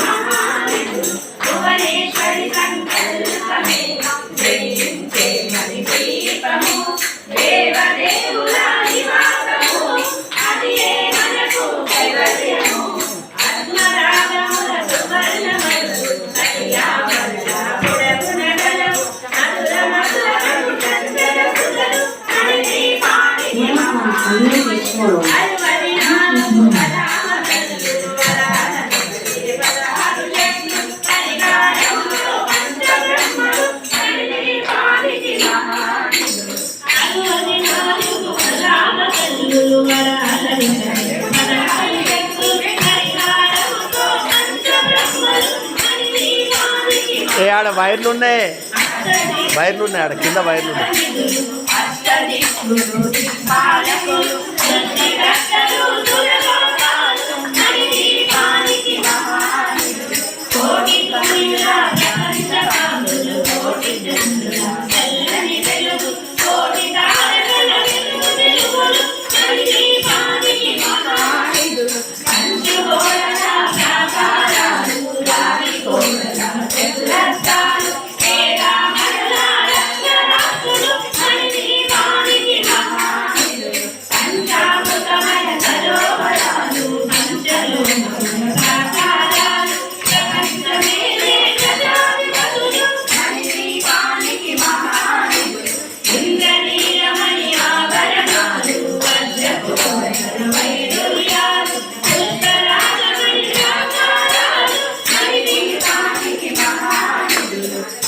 మహారాజు ఏ ఆడ వైర్లు ఉన్నాయి? వైర్లు ఉన్నాయి ఆడ. కింద వైర్లు ఉన్నాయి.